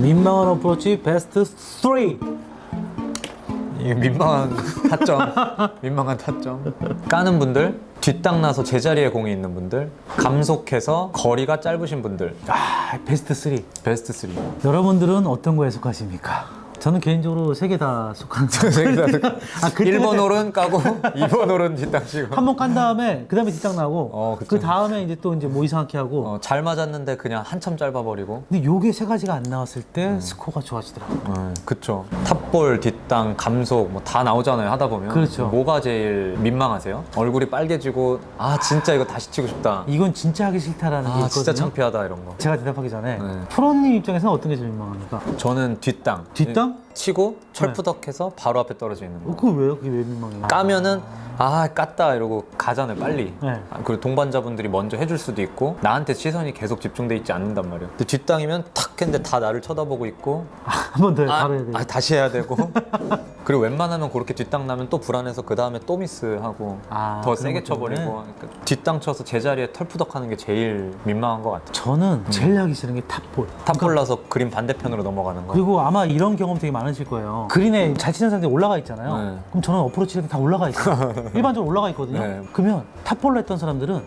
민망한 어프로치 베스트 3. 이게 민망한 타점, 민망한 타점. 까는 분들, 뒷땅 나서 제자리에 공이 있는 분들, 감속해서 거리가 짧으신 분들. 아, 베스트 3. 베스트 3. 여러분들은 어떤 거에 속하십니까? 저는 개인적으로 세 개 다 속하는 아, 그때 1번 홀은 까고 2번 홀은 뒷땅 치고. 한 번 깐 다음에 그 다음에 뒷땅 나고 어, 그쵸. 그 다음에 이제 또 이제 뭐 이상하게 하고 어, 잘 맞았는데 그냥 한참 짧아버리고. 근데 요게 세 가지가 안 나왔을 때 스코어가 좋아지더라고요. 네, 그쵸. 탑볼, 뒷땅, 감속 뭐 다 나오잖아요 하다 보면. 그렇죠. 뭐가 제일 민망하세요? 얼굴이 빨개지고 아 진짜 이거 다시 치고 싶다. 이건 진짜 하기 싫다라는 게 아 있거든요. 진짜 창피하다 이런 거. 제가 대답하기 전에 네. 프로님 입장에서는 어떤 게 제일 민망합니까? 저는 뒷땅. 뒷땅? 치고 철푸덕해서 바로 앞에 떨어지는 거. 어, 그거 왜요? 그게 왜 민망해요? 까면은 아 깠다 이러고 가잖아요 빨리 네. 아, 그리고 동반자분들이 먼저 해줄 수도 있고 나한테 시선이 계속 집중돼 있지 않는단 말이에요 근데 뒷땅이면 탁 했는데 다 나를 쳐다보고 있고 한 번 더 아, 바로 해야 돼요. 아, 다시 해야 되고 그리고 웬만하면 그렇게 뒷땅 나면 또 불안해서 그 다음에 또 미스하고 아, 더 그런 세게 것 쳐버리고 때문에? 그러니까 뒷땅 쳐서 제자리에 털푸덕하는 게 제일 민망한 것 같아요 저는 제일 하기 싫은 게 탑볼. 탑볼 나서 그림 반대편으로 넘어가는 거 그리고 아마 이런 경험 되게 많으실 거예요. 그린에 잘 치는 사람들이 올라가 있잖아요. 네. 그럼 저는 어프로치 이렇게 다 올라가 있어요. 일반적으로 올라가 있거든요. 네. 그러면 탑볼로 했던 사람들은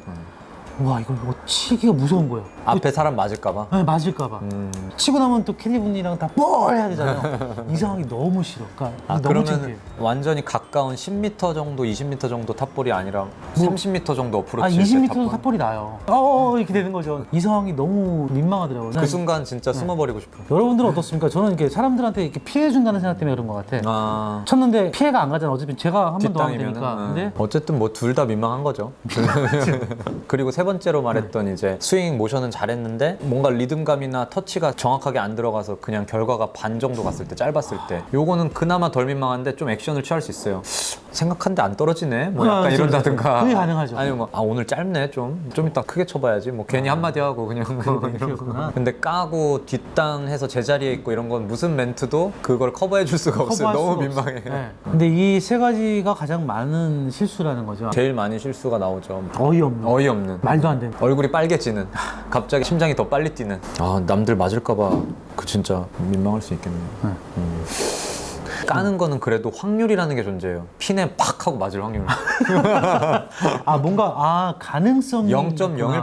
와 이거, 이거 치기가 무서운 거예요. 앞에 사람 맞을까봐 네, 맞을까봐. 음. 치고 나면 또 캐디분이랑 다 뻘 해야 되잖아요. 이 상황이 너무 싫어. 그러니까 아, 너무 그러면 창피해. 완전히 가까운 10m 정도, 20m 정도 탑볼이 아니라 30m 정도 어프로치 아, 할때 20m도 탑볼? 탑볼이 나요. 어, 이렇게 되는 거죠. 이 상황이 너무 민망하더라고요. 그 순간 진짜 숨어버리고 싶어. 여러분들은 어떻습니까? 저는 이렇게 사람들한테 이렇게 피해 준다는 생각 때문에 그런 것 같아. 아 쳤는데 피해가 안 가잖아. 어차피 제가 한 번 더 하면 뒷땅이면은 되니까. 응. 근데 어쨌든 뭐 둘 다 민망한 거죠. 그리고 세 번째로 말했던 이제 스윙 모션은 잘했는데 뭔가 리듬감이나 터치가 정확하게 안 들어가서 그냥 결과가 반 정도 갔을 때 짧았을 때 요거는 그나마 덜 민망한데 좀 액션을 취할 수 있어요. 생각한데 안 떨어지네. 뭐 약간 아. 이런다든가. 그게 가능하죠. 아니면 뭐, 아 오늘 짧네 좀. 좀 이따 크게 쳐봐야지. 뭐 괜히 한마디 하고 그냥 이런. 거. 근데 까고 뒷땅 해서 제자리에 있고 이런 건 무슨 멘트도 그걸 커버해 줄 수가 없어요. 너무 민망해. 네. 근데 이 세 가지가 가장 많은 실수라는 거죠. 제일 많이 실수가 나오죠. 어이없는. 어이없는. 말도 안 되는. 얼굴이 빨개지는. 갑자기 심장이 더 빨리 뛰는. 아 남들 맞을까봐 그 진짜 민망할 수 있겠네요. 네. 음. 까는 거는 그래도 확률이라는 게 존재해요. 핀에 팍 하고 맞을 확률. 아 뭔가 아 가능성이 있구나.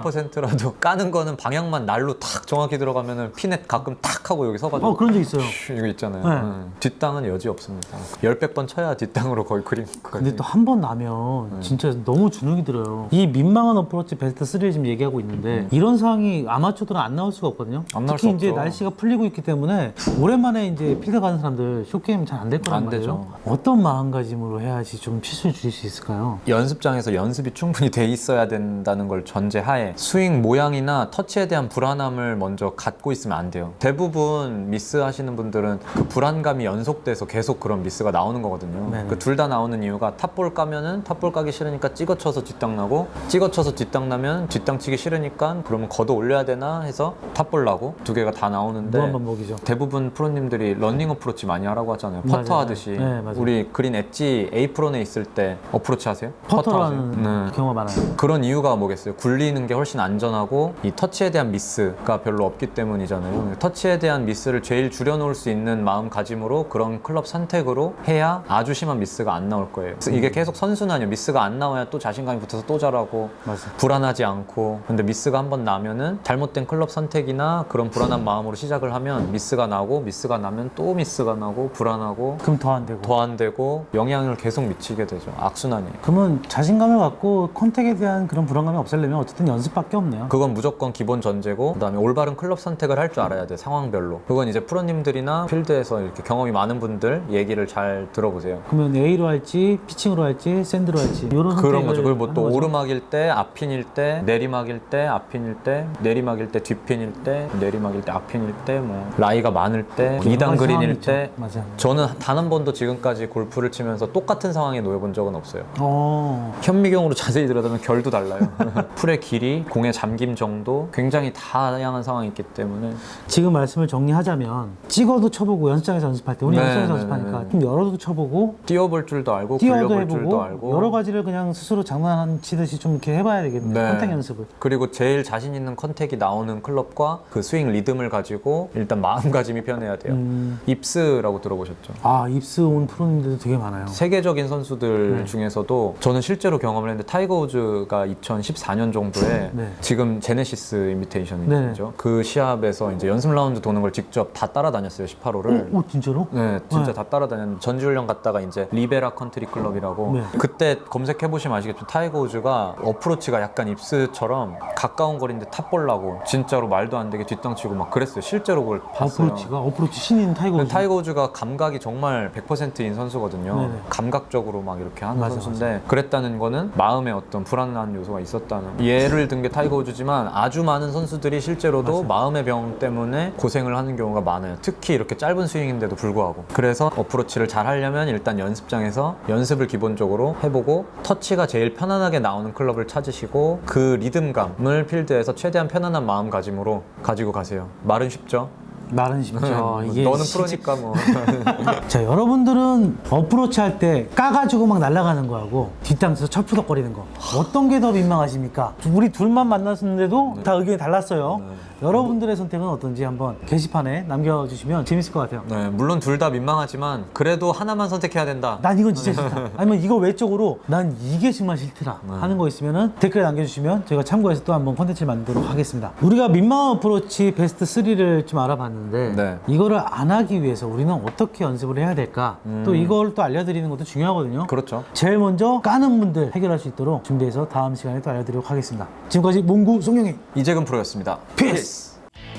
0.01%라도 까는 거는 방향만 날로 탁 정확히 들어가면은 핀에 가끔 탁 하고 여기 서가지고 어 그런 적 있어요. 슈, 이거 있잖아요. 네. 응. 뒷땅은 여지 없습니다. 열백 번 쳐야 뒷땅으로 거의 그림. 근데 또 한 번 나면 진짜 너무 주눅이 들어요. 이 민망한 어프로치 베스트 3를 지금 얘기하고 있는데 이런 상황이 아마추어들은 안 나올 수가 없거든요. 안 나올 특히 수 이제 없죠. 날씨가 풀리고 있기 때문에 오랜만에 이제 필드 가는 사람들 쇼게임 잘 안될 거란 안 말이에요. 되죠. 어떤 마음가짐으로 해야지 좀 실수를 줄일 수 있을까요? 연습장에서 연습이 충분히 돼 있어야 된다는 걸 전제하에 스윙 모양이나 터치에 대한 불안함을 먼저 갖고 있으면 안 돼요. 대부분 미스 하시는 분들은 그 불안감이 연속돼서 계속 그런 미스가 나오는 거거든요. 네네. 그 둘 다 나오는 이유가 탑볼 까면은 탑볼 까기 싫으니까 찍어쳐서 뒷땅 나고 찍어쳐서 뒷땅 나면 뒷땅 치기 싫으니까 그러면 걷어 올려야 되나 해서 탑볼 나고 두 개가 다 나오는데 무한 반복이죠. 대부분 프로님들이 러닝 어프로치 많이 하라고 하잖아요. 퍼터 맞아요. 하듯이. 네, 맞아요. 우리 그린 엣지 프로에 있을 때 어프로치 하세요? 퍼터로 하세요? 네. 경우가 많아요. 그런 이유가 뭐겠어요? 굴리는 게 훨씬 안전하고 이 터치에 대한 미스가 별로 없기 때문이잖아요. 터치에 대한 미스를 제일 줄여놓을 수 있는 마음가짐으로 그런 클럽 선택으로 해야 아주 심한 미스가 안 나올 거예요. 이게 계속 선순환이에요. 미스가 안 나와야 또 자신감이 붙어서 또 잘하고 맞아. 불안하지 않고 근데 미스가 한번 나면은 잘못된 클럽 선택이나 그런 불안한 마음으로 시작을 하면 미스가 나고 미스가 나면 또 미스가 나고 불안하고 그럼 더 안 되고. 더 안 되고 영향을 계속 미치게 되죠. 악순환이에요. 그러면 자신감을 갖고 컨택에 대한 그런 불안감이 없애려면 어쨌든 연습밖에 없네요. 그건 무조건 기본 전제고 그다음에 올바른 클럽 선택을 할 줄 알아야 돼 상황별로 그건 이제 프로님들이나 필드에서 이렇게 경험이 많은 분들 얘기를 잘 들어보세요 그러면 A로 할지 피칭으로 할지 샌드로 할지 이런 그런 거죠 그리고 뭐 하는 또 거죠. 오르막일 때 앞핀일 때 내리막일 때 앞핀일 때 내리막일 때 뒷핀일 때 내리막일 때 앞핀일 때 뭐 라이가 많을 때 여러 2단 가지 상황이 그린일. 때 맞아요. 저는 단 한 번도 지금까지 골프를 치면서 똑같은 상황에 놓여본 적은 없어요. 어. 현미경으로 자세히 들여다보면 결도 달라요. 풀의 길이, 공의 잠김 정도 굉장히 다양한 상황이 있기 때문에 지금 말씀을 정리하자면 찍어도 쳐보고 연습장에서 연습할 때 우리 네, 연습장에서 네, 연습하니까 네. 좀 열어도 쳐보고 뛰어볼 줄도 알고 뛰어도 굴려볼 줄도 해보고 알고 여러 가지를 그냥 스스로 장난치듯이 좀 이렇게 해봐야 되겠네요. 네. 컨택 연습을. 그리고 제일 자신 있는 컨택이 나오는 클럽과 그 스윙 리듬을 가지고 일단 마음가짐이 편해야 돼요. 음. 입스라고 들어보셨죠? 아 입스 온 프로님들도 되게 많아요. 세계적인 선수들 네. 중에서도 저는 실제로 경험을 했는데 타이거 우즈가 2014년 정도에 네. 지금 제네시스 인비테이션이죠. 네. 그 시합에서 이제 연습 라운드 도는 걸 직접 다 따라다녔어요. 18호를. 오, 오, 진짜로? 네, 진짜 네. 다 따라다녔는데 전지훈련 갔다가 이제 리베라 컨트리 클럽이라고 네. 그때 검색해 보시면 아시겠지만 타이거 우즈가 어프로치가 약간 입스처럼 가까운 거리인데 탑 볼라고 진짜로 말도 안 되게 뒷땅 치고 막 그랬어요. 실제로 그걸 봤어요. 어프로치가 어프로치 신인 타이거. 근데 타이거 우즈가 감각이 정말 100%인 선수거든요. 네네. 감각적으로 막 이렇게 하는 맞아, 선수인데 그랬다는 거는 마음에 어떤 불안한 요소가 있었다는 예를 든 게 타이거 우즈지만 아주 많은 선수들이 실제로도 마음의 병 때문에 고생을 하는 경우가 많아요. 특히 이렇게 짧은 스윙인데도 불구하고 그래서 어프로치를 잘 하려면 일단 연습장에서 연습을 기본적으로 해보고 터치가 제일 편안하게 나오는 클럽을 찾으시고 그 리듬감을 필드에서 최대한 편안한 마음가짐으로 가지고 가세요. 말은 쉽죠? 말은 쉽죠. 이게 너는 프로니까 뭐. 자 여러분들은 어프로치 할 때 까가지고 막 날아가는 거하고 뒷땅에서 철푸덕거리는 거 어떤 게 더 민망하십니까? 우리 둘만 만났는데도 다 의견이 달랐어요. 여러분들의 선택은 어떤지 한번 게시판에 남겨주시면 재밌을 것 같아요. 네, 물론 둘 다 민망하지만 그래도 하나만 선택해야 된다. 난 이건 진짜 싫다. 아니면 이거 외적으로 난 이게 정말 싫더라 하는 거 있으면은 댓글 남겨주시면 저희가 참고해서 또 한번 콘텐츠를 만들도록 하겠습니다. 우리가 민망한 어프로치 베스트 3를 좀 알아봤는데 네. 이거를 안 하기 위해서 우리는 어떻게 연습을 해야 될까? 또 이걸 또 알려드리는 것도 중요하거든요. 그렇죠. 제일 먼저 까는 분들 해결할 수 있도록 준비해서 다음 시간에 또 알려드리도록 하겠습니다. 지금까지 몽구 송영희 이재근 프로였습니다. 피스!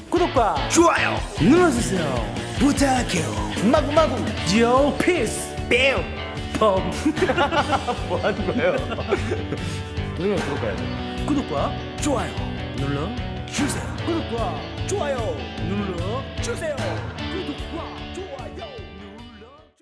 구독과 좋아요 눌러주세요. 부탁해요 마구마구 요 피스! 뺨! 펌! 뭐 하는 거예요? 누르면 구독해야 돼. 구독과 좋아요 눌러 주세요 구독과 좋아요 눌러 주세요 구독과